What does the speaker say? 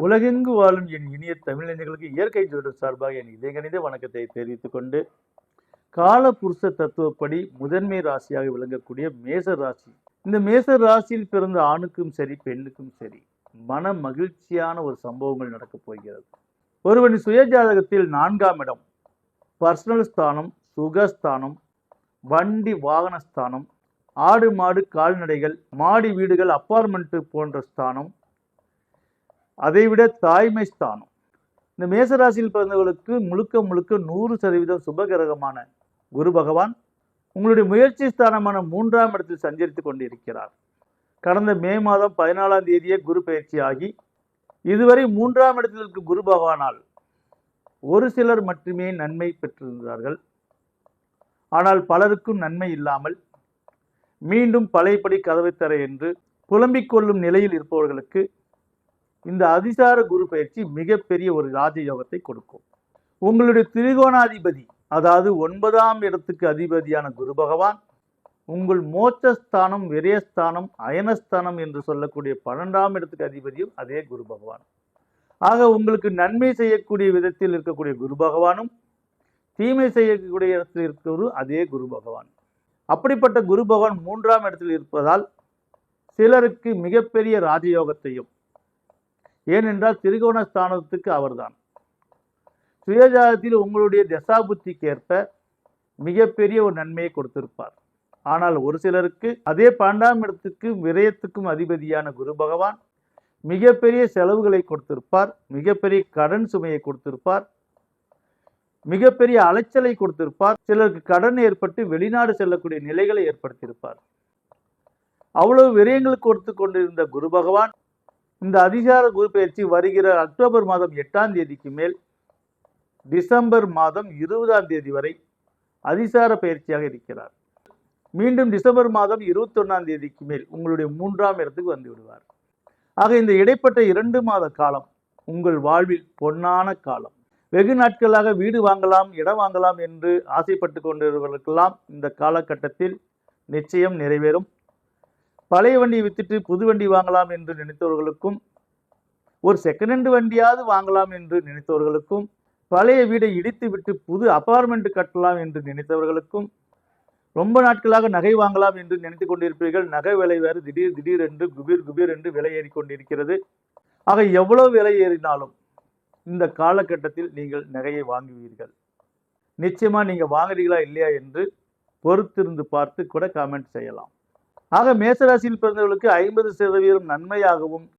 உலகெங்கு வாழும் என் இனிய தமிழஞ்சங்களுக்கு இயற்கை ஜோடு சார்பாக என் இதயகணித வணக்கத்தை தெரிவித்துக் கொண்டு காலபுருஷ தத்துவப்படி முதன்மை ராசியாக விளங்கக்கூடிய மேச ராசி. இந்த மேச ராசியில் பிறந்த ஆணுக்கும் சரி பெண்ணுக்கும் சரி மன மகிழ்ச்சியான ஒரு சம்பவங்கள் நடக்கப் போகிறது. ஒருவன் சுயஜாதகத்தில் நான்காம் இடம் பர்சனல் ஸ்தானம் சுகஸ்தானம் வண்டி வாகன ஸ்தானம் ஆடு மாடு கால்நடைகள் மாடி வீடுகள் அப்பார்ட்மெண்ட்டு போன்ற ஸ்தானம் அதைவிட தாய்மை ஸ்தானம். இந்த மேசராசியில் பிறந்தவர்களுக்கு முழுக்க முழுக்க நூறு சதவீதம் சுபகிரகமான குரு பகவான் உங்களுடைய முயற்சி ஸ்தானமான மூன்றாம் இடத்தில் சஞ்சரித்து கொண்டிருக்கிறார். கடந்த மே மாதம் பதினாலாம் தேதியே குரு பயிற்சி ஆகி இதுவரை மூன்றாம் இடத்தில் இருக்கும் குரு பகவானால் ஒரு சிலர் மட்டுமே நன்மை பெற்றிருந்தார்கள். ஆனால் பலருக்கும் நன்மை இல்லாமல் மீண்டும் பழையபடி கதவை தர என்று புலம்பிக் கொள்ளும் நிலையில் இருப்பவர்களுக்கு இந்த அதிசார குரு பயிற்சி மிகப்பெரிய ஒரு ராஜயோகத்தை கொடுக்கும். உங்களுடைய திரிகோணாதிபதி அதாவது ஒன்பதாம் இடத்துக்கு அதிபதியான குரு பகவான் உங்கள் மோட்சஸ்தானம் விரயஸ்தானம் அயனஸ்தானம் என்று சொல்லக்கூடிய பன்னெண்டாம் இடத்துக்கு அதிபதியும் அதே குரு பகவான். ஆக உங்களுக்கு நன்மை செய்யக்கூடிய விதத்தில் இருக்கக்கூடிய குரு பகவானும் தீமை செய்யக்கூடிய இடத்தில் இருக்கிறவரும் அதே குரு பகவான். அப்படிப்பட்ட குரு பகவான் மூன்றாம் இடத்தில் இருப்பதால் சிலருக்கு மிகப்பெரிய ராஜயோகத்தையும் ஏனென்றால் திரிகோண ஸ்தானத்துக்கு அவர்தான். சுயஜாதத்தில் உங்களுடைய தசாபுத்திக்கேற்ப மிகப்பெரிய ஒரு நன்மையை கொடுத்திருப்பார். ஆனால் ஒரு சிலருக்கு அதே பன்னெண்டாம் இடத்துக்கும் விரயத்துக்கும் அதிபதியான குரு பகவான் மிகப்பெரிய செலவுகளை கொடுத்திருப்பார் மிகப்பெரிய கடன் சுமையை கொடுத்திருப்பார் மிகப்பெரிய அலைச்சலை கொடுத்திருப்பார். சிலருக்கு கடன் ஏற்பட்டு வெளிநாடு செல்லக்கூடிய நிலைகளை ஏற்படுத்தியிருப்பார். அவ்வளவு விரயங்கள் கொடுத்து கொண்டிருந்த குரு பகவான் இந்த அதிகார குரு பயிற்சி வருகிற அக்டோபர் மாதம் எட்டாம் தேதிக்கு மேல் டிசம்பர் மாதம் இருபதாம் தேதி வரை அதிசார பயிற்சியாக இருக்கிறார். மீண்டும் டிசம்பர் மாதம் இருபத்தொன்னாம் தேதிக்கு மேல் உங்களுடைய மூன்றாம் இடத்துக்கு வந்து விடுவார். ஆக இந்த இடைப்பட்ட இரண்டு மாத காலம் உங்கள் வாழ்வில் பொன்னான காலம். வெகு நாட்களாக வீடு வாங்கலாம் இடம் வாங்கலாம் என்று ஆசைப்பட்டு கொண்டிருப்பவர்களுக்கெல்லாம் இந்த காலகட்டத்தில் நிச்சயம் நிறைவேறும். பழைய வண்டியை வித்துட்டு புது வண்டி வாங்கலாம் என்று நினைத்தவர்களுக்கும் ஒரு செகண்ட் ஹேண்டு வண்டியாவது வாங்கலாம் என்று நினைத்தவர்களுக்கும் பழைய வீடை இடித்து விட்டு புது அப்பார்ட்மெண்ட் கட்டலாம் என்று நினைத்தவர்களுக்கும் ரொம்ப நாட்களாக நகை வாங்கலாம் என்று நினைத்து கொண்டிருப்பீர்கள். நகை விலை வேறு திடீர் திடீர் என்று குபீர் குபீர் என்று விலை ஏறி கொண்டிருக்கிறது. ஆக எவ்வளவு விலை ஏறினாலும் இந்த காலகட்டத்தில் நீங்கள் நகையை வாங்குவீர்கள். நிச்சயமாக நீங்கள் வாங்குறீங்களா இல்லையா என்று பொறுத்திருந்து பார்த்து கூட காமெண்ட் செய்யலாம். ஆக மேசராசியில் பிறந்தவர்களுக்கு ஐம்பது சதவீதம் நன்மையாகவும்